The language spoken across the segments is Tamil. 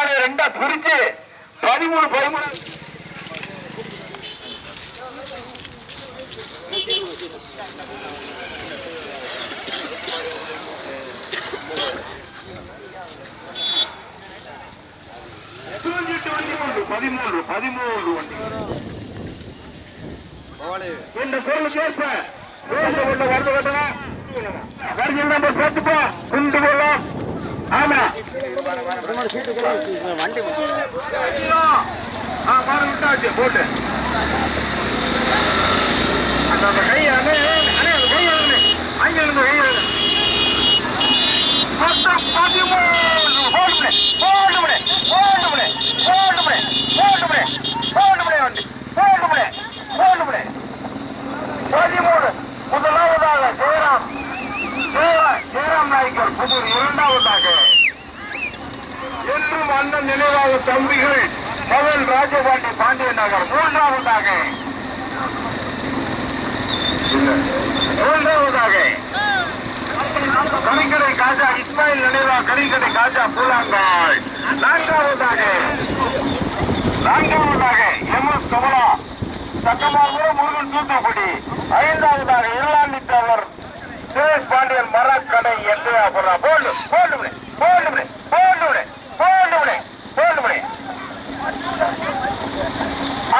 காலையை ரெண்டா பிரிச்சு பதிமூணு பதிமூணு. தூங்கிட்டு வண்டி உண்டு பதிமூன்று பதிமூன்று வண்டி. இந்த பொருளுக்கு ஏற்ப ரோட்ல உள்ள வரது நம்ம குண்டு ஆமா. வண்டி ஆ மாடு விட்டாச்சு போட்டு. அந்த அந்த கை அண்ணே அண்ணே அந்த கை அண்ணே அங்க இருந்து கை அண்ணே மொத்தம் பதிமூணு போடுமே போடுமே போடுமே போடுமே போடுமே போடுமே வண்டி போடுமே போடுமே பதிமூணு முதலாவதாக ஜெயராம் ஜெயராம் ஜெயராம் நாயக்கர் புதூர் இரண்டாவதாக என்றும் அண்ணன் நினைவாக தம்பிகள் பவன் ராஜபாண்டி பாண்டிய நகர் மூன்றாவதாக மூன்றாவதாக கரிக்கடை கோயில் நினைவா கரிக்கடை காஜா பூலாங்காய் நான்காவதாக நான்காவதாக எம் எஸ் கமலா. சட்டமாபுரம் முருகன் தூத்துக்குடி. ஐந்தாவதாக இருளாண்டி தேவர் சுரேஷ் பாண்டியன் மரக்கடை எட்டையாபுரம் போடு போடு போடு போடு போடு போடு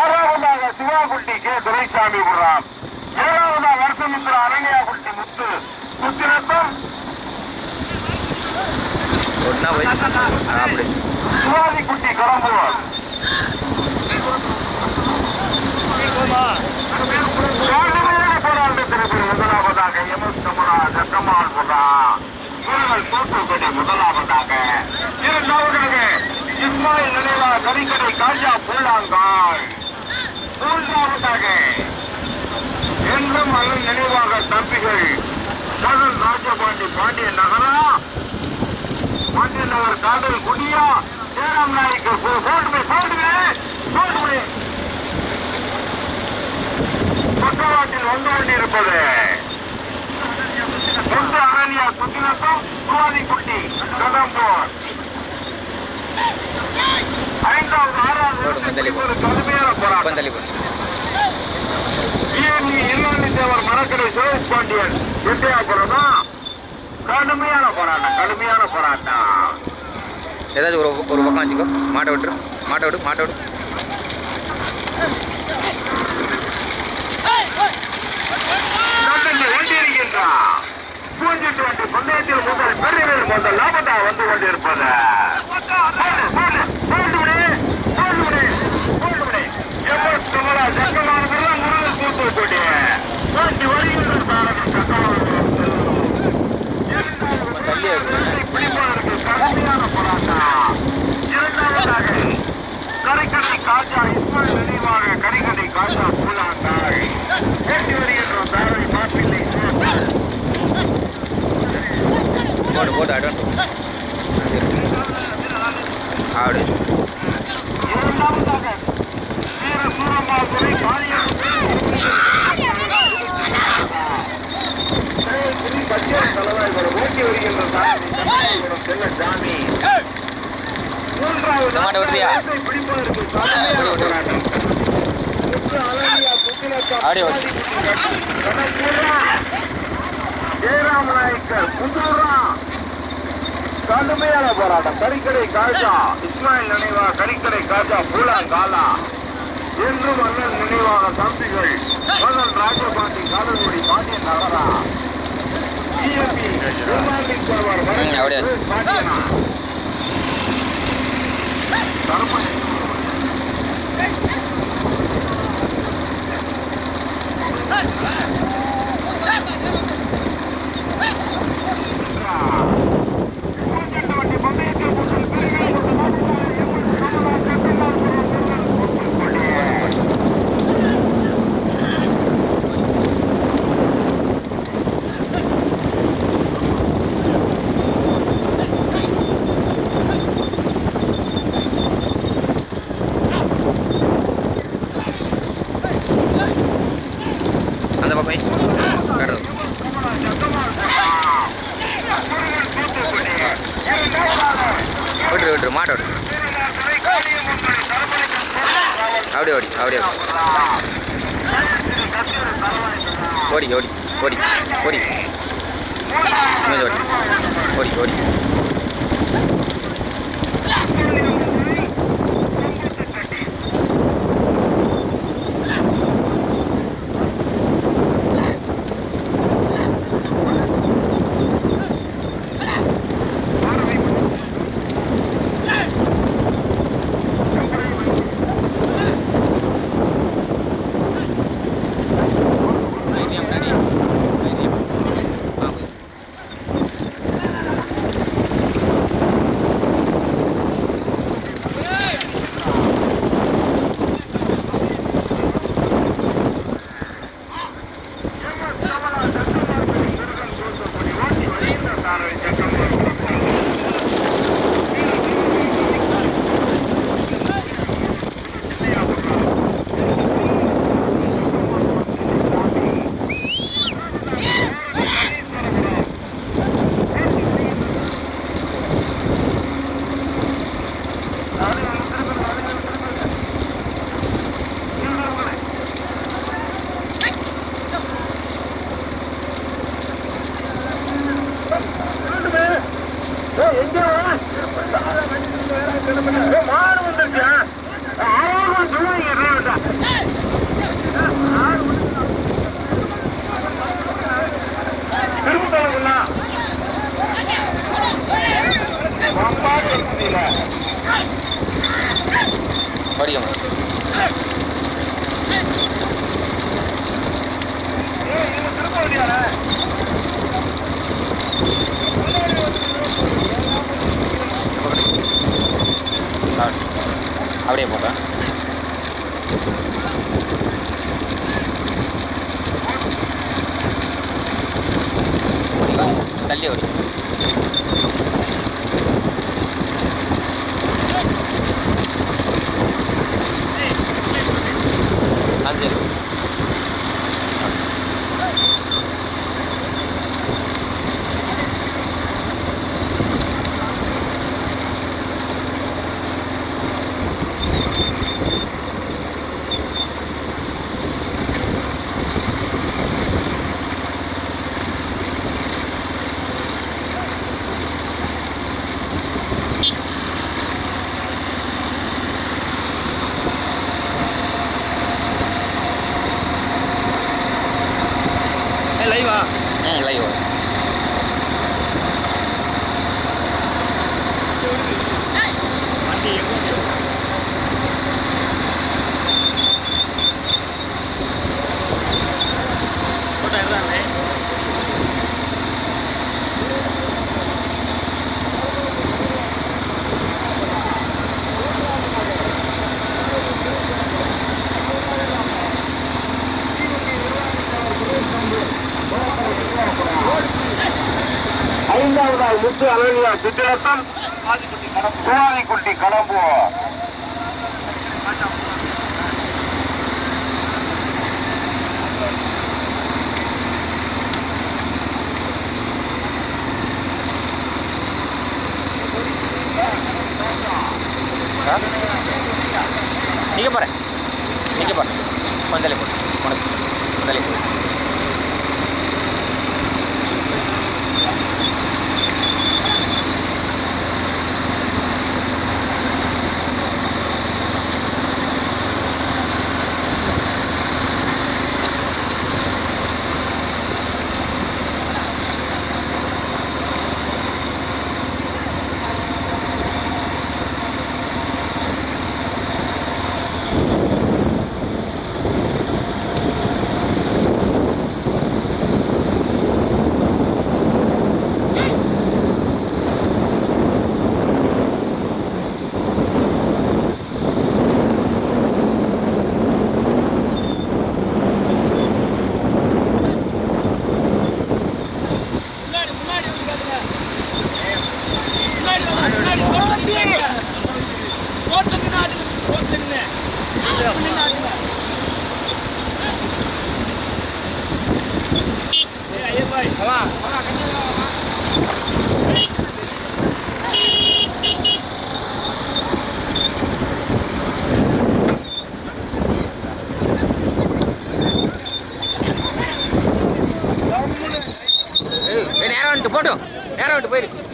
ஆறாவதாக சிவாகுட்டி கே. துரைசாமி விடுறான் ஏழாவதாக வருஷமித்ர அரண்யாகுட்டி முத்து. முத்திரத்தம் ஒன்னா போய் அப்படி சிவாஜிக்குட்டி கடம்பூர் முதலாவதாக எமஸ் கமரா ஜக்கமால் புறா தூத்துக்குடி முதலாவதாக இரண்டாவதாக இஸ்மாயில் நினைவா காஜா மூன்றாவதாக என்றும் அண்ணன் நினைவாக தம்பிகள் ராஜபாண்டி பாண்டிய நகரா நகர் காதல் குடியா ஜெயராம் நாய்க்கு போடுமே போடுமே போடுமே. பக்கவாட்டில் வந்து கொண்டிருப்பது ஒன்று அரணியா சுத்தினத்தம் சுவாதிக்குட்டி கடம்பூர் ஐந்தாவது ஆறாவது கடுமையான போராட்டம். இல்லாண்டி தேவர் மரக்கடை சுரேஷ் பாண்டியன் எட்டையாபுரம் தான் கடுமையான போராட்டம் கடுமையான போராட்டம் ஏதாச்சும் ஒரு ஒரு பக்கம் வச்சுக்கோ மாட்டை விட்டுரு மாட்டை விடு மாட்டை விடு பூஞ்சிட்டு வண்டி பந்தயத்தில் முதல் பெரியவர் முதல் லாபத்தா வந்து கொண்டிருப்பது விடு, விடு, விடு. எவ்வளவு சக்கமானவர்கள் முருகன் தூத்துக்குடி. ஓட்டி வருகின்ற தாரகன் சக்கமானவர்கள். தள்ளி வைக்கணும். பிடிப்பதற்கு கடுமையான போராட்டம் இரண்டாவதாக கரைக்கடை காஜா இஸ்மாயில் நினைவாக கரைக்கடை காஜா பூலாங்காய் ஓட்டி வருகின்ற தாரை மாப்பிள்ளை போடு போடு அட்வான்ஸ் அப்படி இரண்டாவதாக வீர சூரம்மாதுரை காளியன் பட்டியல் தலைவர் ஓட்டி வருகின்ற செல்ல சாமி. மூன்றாவது? பிடிப்பதற்கு போராட்டம். ஜெயராம நாயக்கர் புதூரா கடுமையான போராட்டம். கரிக்கடை காஜா. இஸ்மாயில் நினைவா கரிக்கடை காஜா பூலா காலா என்றும் அண்ணன் நினைவாக தம்பிகள் மகன் ராஜபாண்டி காலங்குடி பாண்டியன் நகரா டிஎம்பி திருமாலிக் தேவர் ம், அப்படியே. பாண்டியனா தர்ம அந்த பக்கம் கடவுள் விட்டுரு விட்டுரு மாட்டை விட்டுரு காளியம்மன் தரமணிக்கு அப்படியே ஓடி அப்படியே ஓடி. ஓடி ஓடி ஓடி ஓடி இங்கே ஓடி ஓடி ஓடி. மாடு வந்துருச்சு ஆயிரம் சொல்லுவீங்க திரும்புங்களா பம்பாடு இருக்குதுல்ல ஏய் இது திரும்ப வழியாரே அப்படியே போட்டேன் ஓடி ஓடி தள்ளி ஓடி ஆ சரி லைவா ம் லைவ் வண்டி எங்க போட்டோ எடுத்தாங்களே ஐந்தாவதால் முத்து அழகியா சித்திரத்தம் சுவாதிக்குட்டி கடம்பு நிற்க போகிறேன் நிற்க போகிறேன் ரோட்டில் நின்று ஆடுங்க ரோட்டில் நின்று வா வா கண்டிப்பாக நேரம் வந்துட்டு போட்டோம் நேரம் வந்துட்டு போயிருக்கு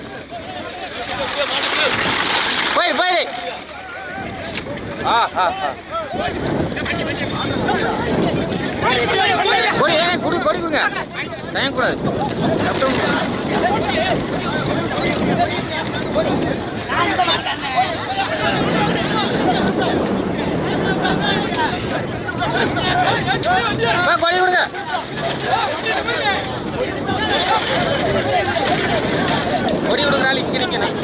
கொடி ஏன் கொடி கொடுங்க தயங்கக்கூடாது கொடி கொடுங்க கொடி கொடுக்குறாள் இங்கே நிற்கணும்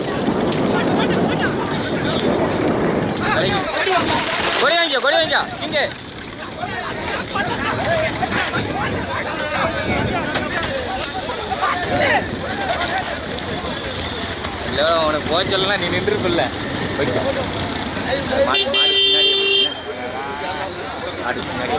கொடி வாங்கிக்கோ கொடி வாங்கிக்கோ இங்கே. இல்லை உனக்கு போக சொல்லலாம் நீ நின்றுப்பில்ல போய்க்கோ. மாடு மாடு பின்னாடி. மாடு பின்னாடி.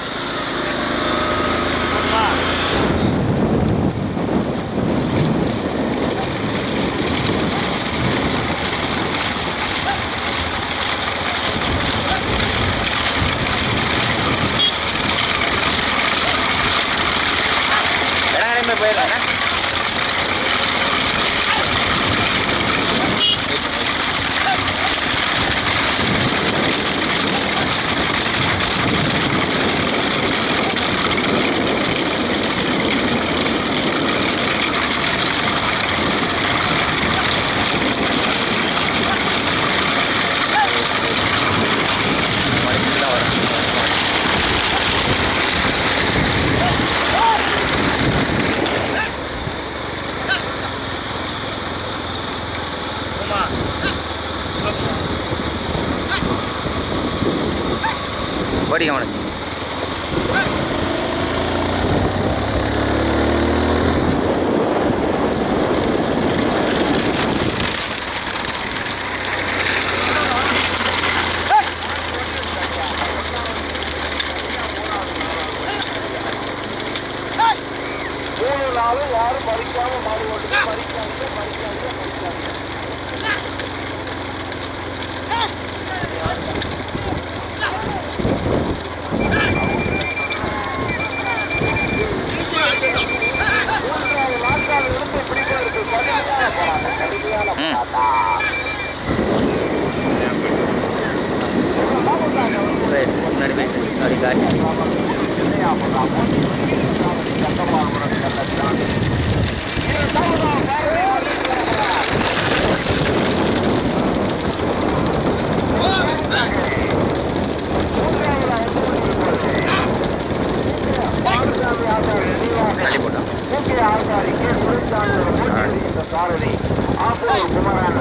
நாளும் யாரும் பறிக்காம மாடு ஓட்டுங்க. பறிக்காதீங்க மூன்றாவது நாட்கால் இருந்து பிடிப்பதற்கு கடுமையான போராட்டம் கடுமையான ம். போராட்டம் ரைட் முன்னாடி போயிட்டு அப்படி காட்டி தள்ளி போட்டான் முக்கிய ஆசாரிக்கு தொழிற்சாலையோட போட்டி இந்த சாரதி ஆப்பூர் குமரன்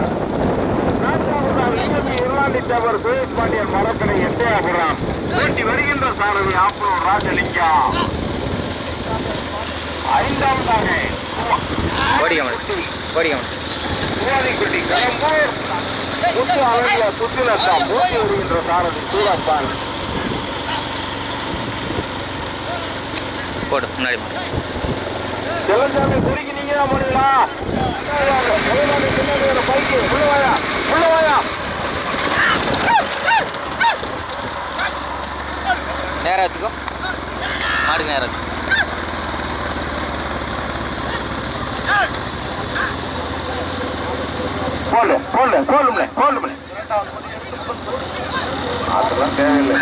நான்காவதாக இயற்கை இருளாண்டி தேவர் சுரேஷ் பாண்டியன் மரக்கடை எட்டயபுரம் போட்டி வருகின்ற சாரதி ஆப்பூர் ராஜலிங்கம் ஐந்தாவதாக ஓடிக்க உனக்கு ஓடிக்க உனக்கு முத்து அழகிய சுத்திலத்தான் போட்டி வருகின்ற சாரதி சூரப்பான் போடு முன்னாடி போடு. செல்லசாமி குடிக்கு நீங்க செல்லசாமி பின்னாடி பைக்கு உள்ள வாயா உள்ள வச்சுக்கோ மாடு நேரம் வச்சுக்கோ போடு போடு போடும்ல போடும்ல அதெல்லாம் தேவையில்லை.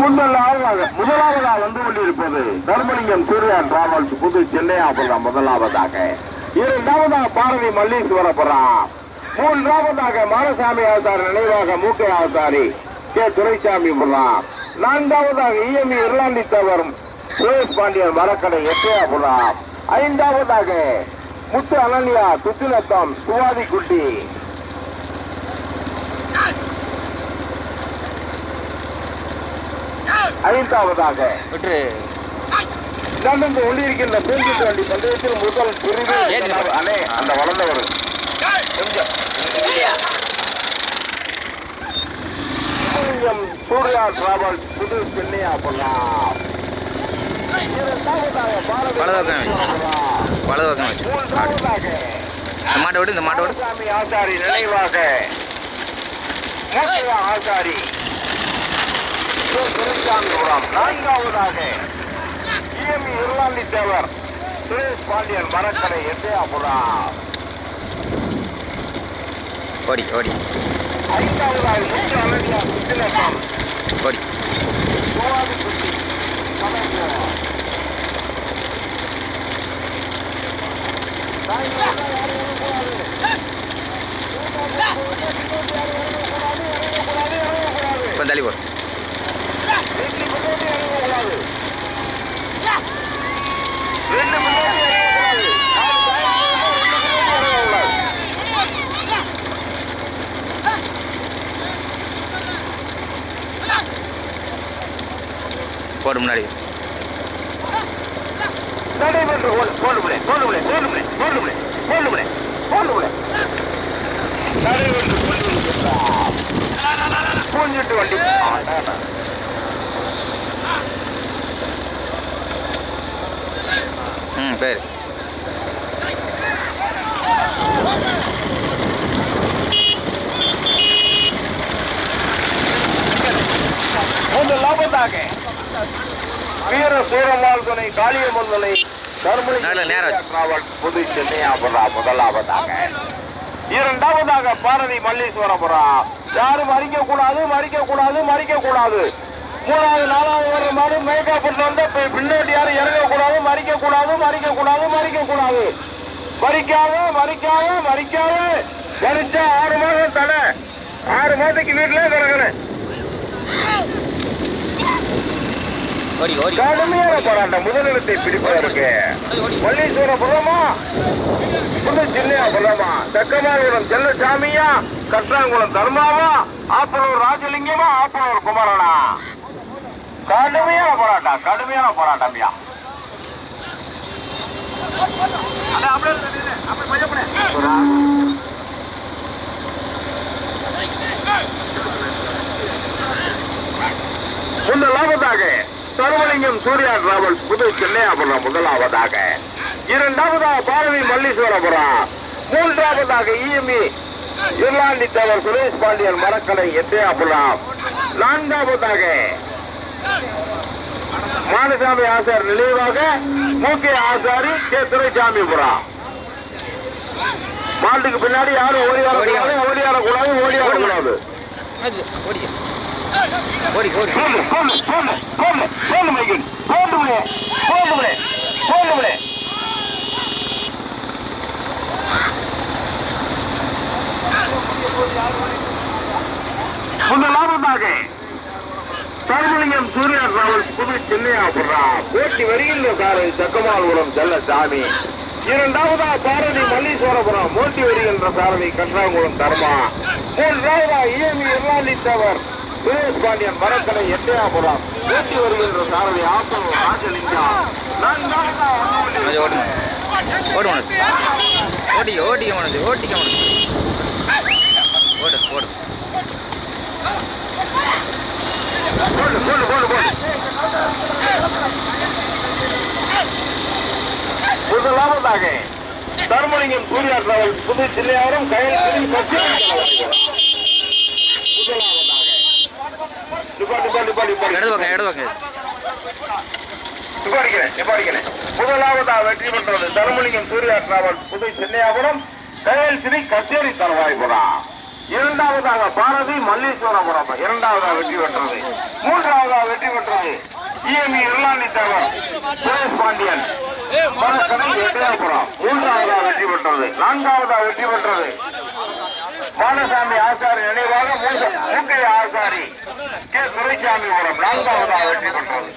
முதலாவதாக முதலாவதாக வந்து கொண்டிருப்பது தர்மலிங்கம் சூர்யா டிராவல்ஸ் புது சென்னையாபுரம் முதலாவதாக. இரண்டாவதாக பாரதி மல்லீஸ்வரபுரம். மூன்றாவதாக மாரசாமி ஆசார் நினைவாக மூக்கை ஆசாரி கே. துரைசாமி புறம் நான்காவதாக இஎம்இ இருளாண்டி தவறும் சுரேஷ் பாண்டியன் மரக்கடை எட்டையாபுரம் ஐந்தாவதாக முத்து அனன்யா சுத்திலத்தம் சுவாதி குட்டி. ஐந்தாவதாக. விட்டுரு நடந்து கொண்டிருக்கின்ற பூஞ்சிட்டு வண்டி பந்தயத்தில் முதல் பிரிவு அண்ணே அந்த வளர்ந்தவர். கொஞ்சம். சூர்யா டிராவல் புது சென்னையா பாரதி வலது பக்கம் வை. வலது பக்கம் இந்த மாட்டை விடு இந்த மாட்டை விடு. ஆசாரி நினைவாக. ஆசாரி. நான்காவதாக. இஎம்இ இருளாண்டி தேவர் சுரேஷ் பாண்டியன் மரக்கடை எட்டையாபுரம் ஓடி ஓடி. ஐந்தாவதாக முக்கிய அழகியா சுத்திலக்கம் ஓடி. சோழாதிபதி கலைஞர் இப்போ தள்ளி போடு முன்னாடி. போடு போடு போடு போடு போன் போல போன் போல பூஞ்சிட்டு வண்டி. ம் பேர் லாபத்தாக வீர சூரமால் புது சென்னை அபுரா முதலாவதாக. இரண்டாவதாக பாரதி மல்லீஸ்வரபுரம். யாரும் மறிக்க கூடாது மறிக்க கூடாது மறிக்க கூடாது மூணாவது நாலாவது வர மாதிரி மேக்கப் வந்து பின்னாடி யாரும் இறங்க கூடாது மறிக்க கூடாது மறிக்க கூடாது மறிக்க கூடாது மறிக்காத மறிக்காத மறிக்காத மறிச்சா ஆறு மாதம் தடை. ஆறு மாதத்துக்கு வீட்டிலே கிடக்கணும் ஓடி ஓடி கடுமையான போராட்டம். முதலிடத்தை பிடிப்பதற்கு. மல்லீஸ்வரபுரமா புது சின்னையாபுரமா தக்கமாகுளம் செல்லசாமியா கற்றாங்குளம் தர்மாவா? ஆப்பனூர் ராஜலிங்கமா? ஆப்பனூர் குமரனா? கடுமையான போராட்டம் கடுமையான போராட்டம் ஐயா. முதலாவதாக சர்வலிங்கம் சூர்யா டிராவல்ஸ் புது சென்னையாபுரம் முதலாவதாக. இரண்டாவதாக பாரதி மல்லீஸ்வரபுரம். மூன்றாவதாக இஎம்இ இருளாண்டி தலைவர் சுரேஷ் பாண்டியன் மரக்கலை எட்டையாபுரம். நான்காவதாக மானசாமி ஆசார் நினைவாக மூக்கே ஆசாரி கே துரைசாமிபுரம். மாட்டுக்கு பின்னாடி யாரும் ஓடி வரக்கூடாது ஓடியாடக்கூடாது வரக்கூடாது ஓடி ஓடி ஓடி. போடு, போடு, போடு, போடு, போடு, மைக்கேல். போடு முனே, போடு முனே, போடு முனே. முதலாவதாக சர்வலிங்கம் சூர்யா டிராவல்ஸ் புது சென்னையாபுரா போட்டி வருகின்ற சாலை சக்கமால்புரம் செல்லசாமி. இரண்டாவதா பாரதி மல்லீஸ்வரபுரம். மோட்டி வருகின்ற சாரதி கன்றாங்குளம் தர்மா. மூன்றாவதா இஎம்இ இருளாண்டி தேவர். சுரேஷ் பாண்டியன் மரக்கடை எட்டையாபுரம். போட்டி வருகின்ற சாரதி ஆப்பூர் ராஜலிங்கம் அது ஓடு ஓடு உனக்கு ஓடிக்க ஓடிக்க உனக்கு ஓட்டிக்க உனக்கு ஓடு ஓடு. போடு போடு போடு போடு முதலாவதாக தர்மலிங்கம் சூர்யா டிராவல்ஸ் புது சில்லையாரும் கயல் பற்றி முதலாவதாக நிப்பாட்டு, நிப்பாட்டிக்கிறேன், நிப்பாட்டிக்கிறேன். முதலாவதாக வெற்றி பெற்றது தர்மலிங்கம் சூர்யா டிராவல்ஸ் புது சென்னையாபுரம் கயல் ஸ்ரீ கச்சேரி தருவாய்புரம். இரண்டாவதாக பாரதி மல்லீஸ்வரபுரம். இரண்டாவதாக வெற்றி பெற்றது. மூன்றாவதாக வெற்றி பெற்றது இஎம்இ இருளாண்டி தேவர் சுரேஷ் பாண்டியன். மரக்கடை எட்டயபுரம் மூன்றாவதாக வெற்றி பெற்றது. நான்காவதாக வெற்றி பெற்றது பாலசாமி ஆசாரி நினைவாக மூக்க- ஆசாரி கே. துரைசாமி மூலம் நான்காவதாக வெற்றி பெற்றது.